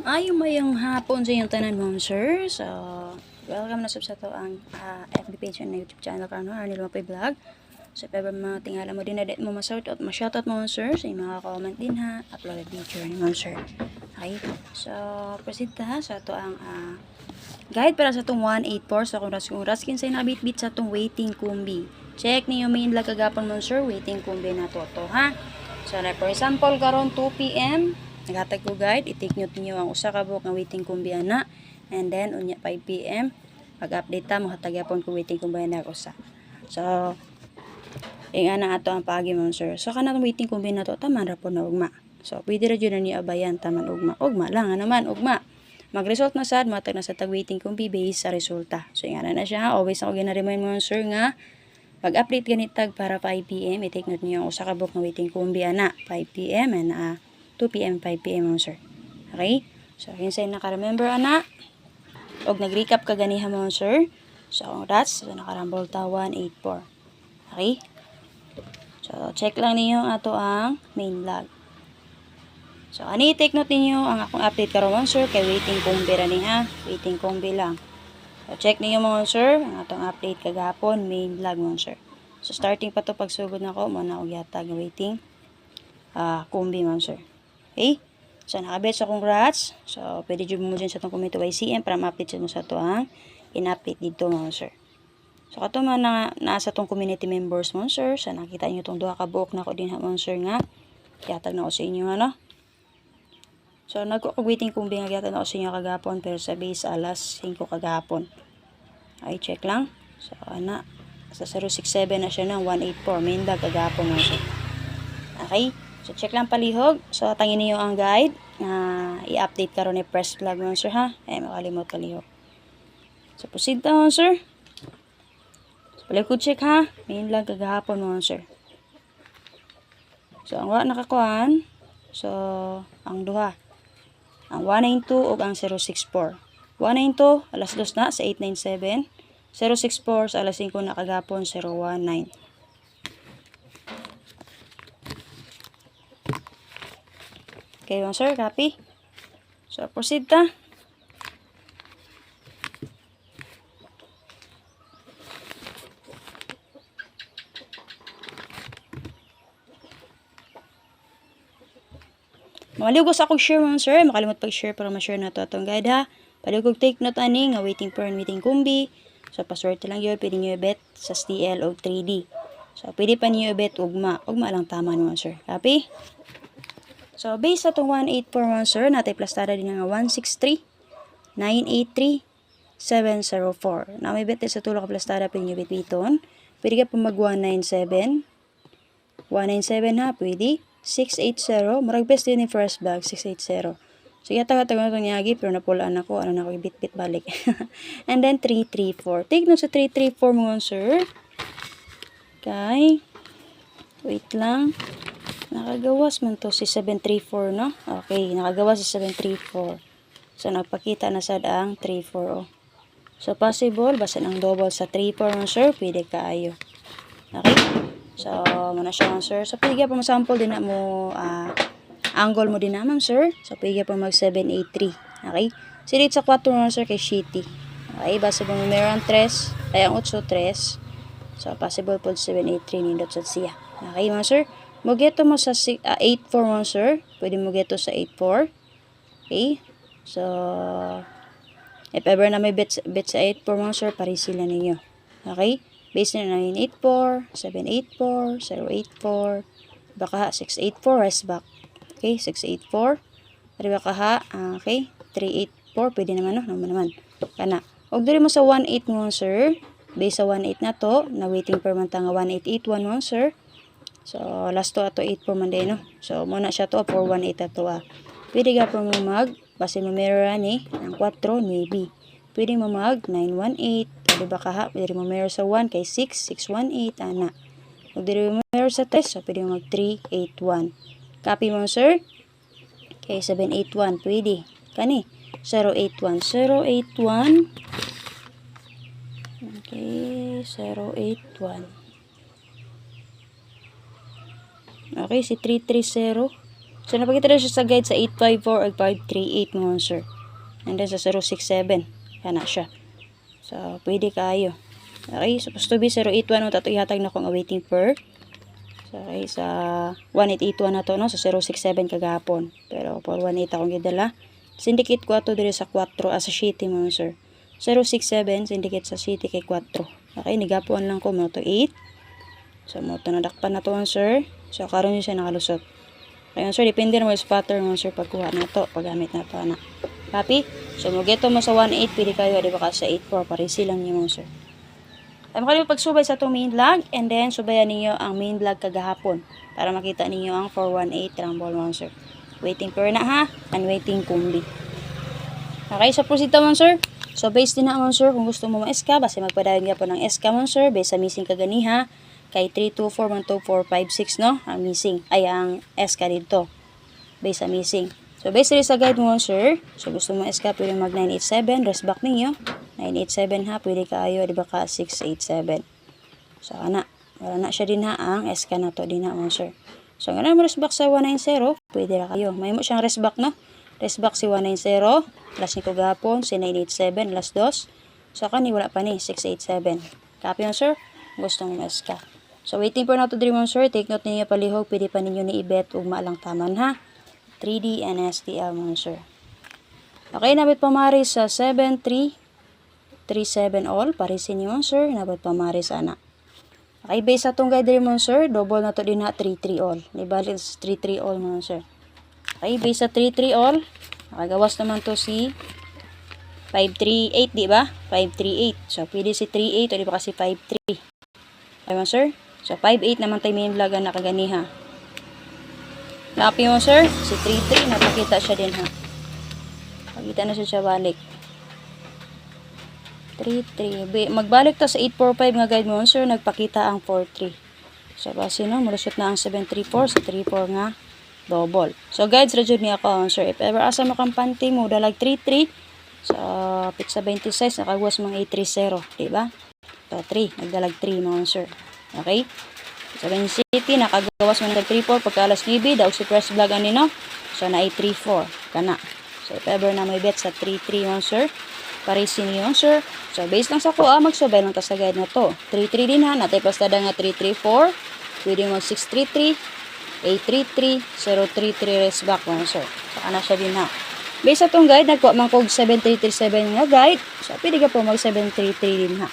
Ayong mayong hapon sa iyong tanan mo, sir. So, welcome na sub sa to ang ah, FB page and YouTube channel ka, no? Arnel Mapay Vlog. So, if ever mga tingala mo din na mo ma-shoutout, ma-shoutout mo, sir. Sa iyong mga comment din ha. Uploaded picture ni mo, sir. Okay? So, proceed ta sa to ang ah, guide para sa itong 184 sa kung kung raskin sa nakabit-bit sa itong waiting kumbi. Check niyo main lag kagapon mo, sir. Waiting kumbi na to, to ha. So, na for example, karon 2 p.m. Naghatag ko guide, i-take note niyo ang usa ka buok nga waiting kumbi ana. And then, unya 5 p.m. Pag-update ta, mahatag yapon ko waiting kumbi na usa. So, ing ana ato ang pagi mo, sir. So, kanang waiting kumbi na to, taman ra po na ugma. So, pwede ra na ni abayan, taman ugma. Ugma lang, ano naman, ugma. Mag-result na sad, matag na sa tag-waiting kumbi based sa resulta. So, ing ana na siya. Always ako gina-remind mo, sir, nga pag-update ganitag para 5 p.m. i-take note niyo ang usa ka waiting kumbi ana 5 p.m. and ah, 2 p.m. 5 p.m. mo sir. Okay? So kinsay naka-remember ana og nag-recap ka ganiha mo sir. So that's so nakarambol ta 184. Okay? So check lang niyo ato ang main log. So ani take note ninyo ang akong update karon sir kay waiting kumbi ra ni. Waiting kumbi lang. So, check niyo mga sir, ang atong update kagapon, main vlog mga sir. So, starting pa to pagsugod na ko, muna og yata nga waiting. Ah, kumbi mga sir. Okay? So, nakabet sa congrats. So, pwede dyan mo dyan sa itong komento YCM para ma-update mo sa to ang in-update dito mga sir. So, kato man na nasa tong community members mo sir. So, nakita niyo tong duha ka buok na ko din mga sir nga. Yatag na ko sa inyo ano. So, nagko-waiting kung binagyan na ako sa inyo kagapon, pero sa base alas 5 kagapon. Ay, check lang. So, ana, sa 067 na siya ng 184. Minda kagapon mo siya. Okay? So, check lang palihog. So, tangin niyo ang guide. na i-update karon ni press plug mo, sir, ha? Eh, makalimot palihog. So, proceed ta, sir. So, palihog check, ha? Main lang kagahapon mo, sir. So, ang wa nakakuan. So, ang duha ang 192 ug ang 064. 192 alas 2 na sa 897. 064 sa alas 5 na kagapon 019. Okay, mga sir, copy. So, proceed ta. Maligos akong share mga sir. Makalimot pag-share para ma-share na to atong guide ha. Paligog take note ani nga waiting for waiting kumbi. So paswerte lang yun. Pwede nyo i-bet sa STL o 3D. So pwede pa niyo i-bet ugma. Ugma lang tama naman sir. Copy? So based sa itong 1841 sir, natay plastada din nga 163, 983, 704. Na may bet sa tulong ka plastada pwede nyo bitbiton. Pwede ka pa mag 197. 197 ha, pwede. 680. Murag best din ni first bag, 680. So, yata ka tagal itong yagi, pero napulaan ako. Ano na ako, bit-bit balik. And then, 334. Take note sa 334 mga sir. Okay. Wait lang. Nakagawas man to si 734, no? Okay, nakagawas si 734. So, nagpakita na sad ang 34, oh. So, possible, basta ng double sa 34 mga sir, pwede kaayo. Okay? So, muna siya sir. So, pwede pa mo sample din na mo ah, angle mo din na ma'am sir. So, pwede pa mag 783. Okay? Si sa 4 ma'am sir kay shitty. Okay, basta mo meron 3, ay ang 8 3. So, possible po 783 nindot sa siya. Okay, ma'am sir? Mo geto mo sa si- ah, 84 ma'am sir. Pwede mo geto sa 84. Okay? So, if ever na may bet, bet sa 84 ma'am sir, pari sila ninyo. Okay? Base na 984, 784, 084, baka 684, rest back. Okay, 684. Pwede baka ha, ah, okay, 384, pwede naman no, naman naman. Kana. Og diri mo sa 18 mo, sir. Base sa 18 na to, na waiting per man ta nga 1881 mo, sir. So, last to ato 84 man din, no? So, muna siya to, 418 ato, ah. Pwede ka pa mo mag, base mo meron ni, ang 4, maybe. Pwede mo mag 918, pwede ba ka ha? Pwede mo meron sa 1 kay 6, 618, ana. Kung pwede mo meron sa 3, so pwede mo mag 381. Copy mo, sir? Okay, 781, pwede. Kani, 081, 081. Okay, 081. Okay, si 330. So, napakita na siya sa guide sa 854 ag 538 mga sir. And then sa 067. Kana siya. So, pwede kayo. Okay, supposed to be 081 tato ihatag na kong awaiting per. So, okay, sa 1881 na to, no? Sa 067 kagahapon. Pero, for 18 akong gidala. Syndicate ko ato dire sa 4, ah, sa city mga sir. 067, syndicate sa city kay 4. Okay, nigapuan lang ko mo to 8. So, mo to nadakpan na to sir. So, karon yun siya nakalusot. Kaya sir, depende na mo yung spotter mga sir pagkuha na to, paggamit na to na. Copy? So, mo geto mo sa 1.8, pili kayo, di ba ka sa 8.4, parisi lang niyo mga sir. Ay mo pagsubay sa itong main vlog and then subayan ninyo ang main vlog kagahapon para makita ninyo ang 418 Rumble Monster. Waiting per na ha and waiting kumbi. Okay, sa prosita Monster. So base din na Monster kung gusto mo ma-SK basta magpadayon nga po ng SK Monster base sa missing kaganiha kay 3241246 no ang missing ay ang SK dito base sa missing. So base rin sa guide mo Monster. So gusto mo SK pwede mag 987 rest back ninyo. 987 ha, pwede kayo, di ba ka 687. So, ana, wala na siya din ha, ang SK na to din ha, mga sir. So, na mo resback sa 190, pwede ra kayo. May mo siyang resback, no? Resback si 190, last ni ko gapon, si 987, last dos. So, kani wala pa ni, 687. Copy mo, sir? Gusto mo SK. So, waiting for na to dream, sir. Take note ninyo palihog, pwede pa ninyo ni ibet ug maalang taman, ha? 3D and STL, mga sir. Okay, nabit pamari sa 73 37 all, parisin niyo sir, nabot pa mari sana. Okay, base sa itong guide mo sir, double na to din ha, 33 all. Ibalik sa 33 all mo sir. Okay, base sa 33 all, nakagawas naman to si 538, di ba? 538. So, pwede si 38 o di ba kasi 53. Okay mo sir? So, 58 naman tayo main vlog ang nakaganiha. Copy mo sir, si 33, napakita siya din ha. Pakita na siya siya balik. 3-3. Magbalik ta sa 845 nga guide mo, sir. Nagpakita ang 4-3. So, base no, malusot na ang 734 sa 34 nga double. So, guides, rajud ni ako, sir. If ever asa mo kang panty mo, dalag 3-3 sa pizza 26, nakagwas mga 830. Diba? So, 3. Nagdalag 3 mga sir. Okay? Sa Ben City, nakagawas mo ng 3-4 pagka alas 9, daw si press vlog ani no? So, na 8-3-4. Kana. So, if ever na may bet sa 3-3 mga sir, parisin niyo, sir. So, based lang sa ko, ah, magsubay lang ta sa guide na to. 3-3 din ha, natay pastada nga 3-3-4. Pwede mo 6-3-3, 8-3-3, 0-3-3 rest back mga sir. So, ana siya din ha. Based sa tong guide, nagkuha man kog 7-3-3-7 nga guide. So, pwede ka po mag 7-3-3 din ha.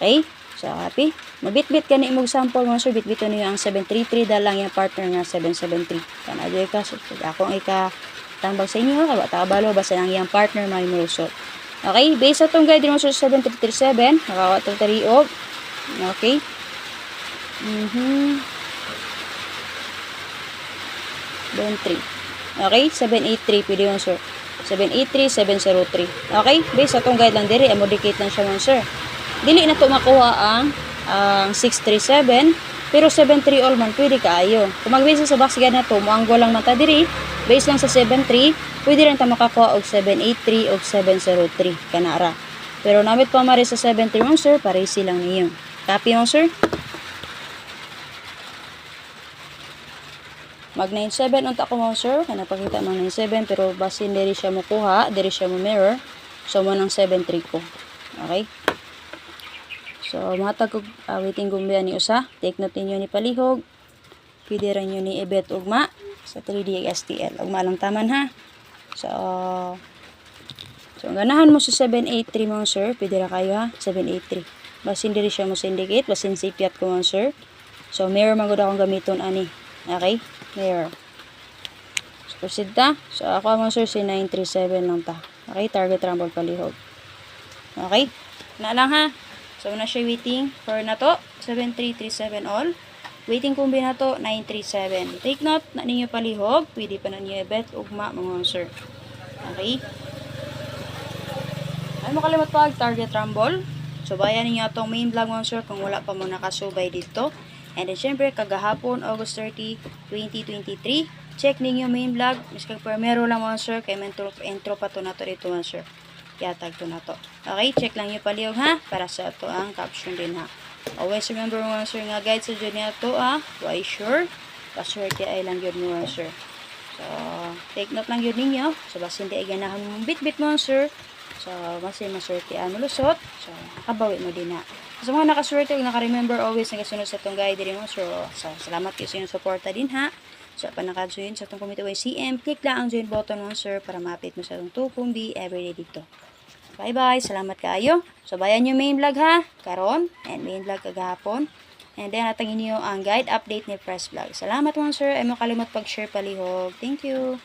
Okay? So, happy? Mabit-bit ka ni imong sample mga sir. Bit-bito niyo ang 7-3-3 dalang yung partner nga 7-7-3. Kana dyan ka. So, akong ika tambag sa inyo, kaba tabalo, basta lang yung partner may mulusot. Okay, based sa itong guide mo sa 7337, nakawa itong tariog. Okay. Mm-hmm. Then 3. Okay, 783, pwede yun, sir. 783, 703. Okay, based sa itong guide lang diri, amodicate lang siya, sir. Dili na ito makuha ang ang 637, pero 73 all man, pwede kaayo. Kung mag-base sa box guide na ito, muanggo lang mata diri, based lang sa 73, pwede rin ta makakuha og 783 og 703 kanara. Pero namit pa mari sa 71 sir, parisi lang niyo. Copy mo sir? Mag 97 unta ko mo sir, kana pakita mo 97 pero basin diri siya mo kuha, diri siya mo mirror. So mo nang 73 ko. Okay? So matag og uh, waiting gumbiya ni usa, take note ninyo ni palihog. Pwede rin nyo ni ibet ugma sa 3D STL. Ugma lang taman ha. So, so ganahan mo sa 783 mo sir, pwede ra kayo ha, 783. Basin diri siya mo syndicate, basin sipiat ko mo sir. So, mirror magod akong gamiton ani. Okay? Mirror. So, proceed ta. So, ako mo sir, si 937 lang ta. Okay? Target rumble palihog. Okay? Na lang ha. So, na siya waiting for na to. 7337 all. Waiting kumbi na to, 937. Take note na ninyo palihog. Pwede pa na ninyo bet ugma mga sir. Okay? Ay mo kalimot pa target rumble. So bayan ninyo atong main vlog mga sir kung wala pa mo nakasubay dito. And then syempre kagahapon August 30, 2023. Check ninyo main vlog. Mas kag primero lang mga sir kay intro, intro pa to na to dito mga sir. Yatag to na to. Okay, check lang yung palihog ha para sa to ang caption din ha. Always remember mga sir nga guide sa dyan to ah. Why sure? Paswerte ay lang yun mga sir. So, take note lang yun ninyo. So, basta hindi ay ganahan mong bit-bit monster. So, basta maswerte ang lusot. So, kabawi mo din na. So, mga nakaswerte, kung naka-remember always nagasunod sa itong guide din mo. So, so, salamat kayo sa inyong suporta din ha. So, pa nakadjoin sa itong community YCM, click lang ang join button mo, sir, para ma-update mo sa itong 2 B everyday dito. Bye-bye. Salamat kayo. So, bayan yung main vlog ha. Karon. And main vlog kagahapon. And then, natangin niyo ang guide update ni Press Vlog. Salamat mga sir. Ay mo kalimot pag-share palihog. Thank you.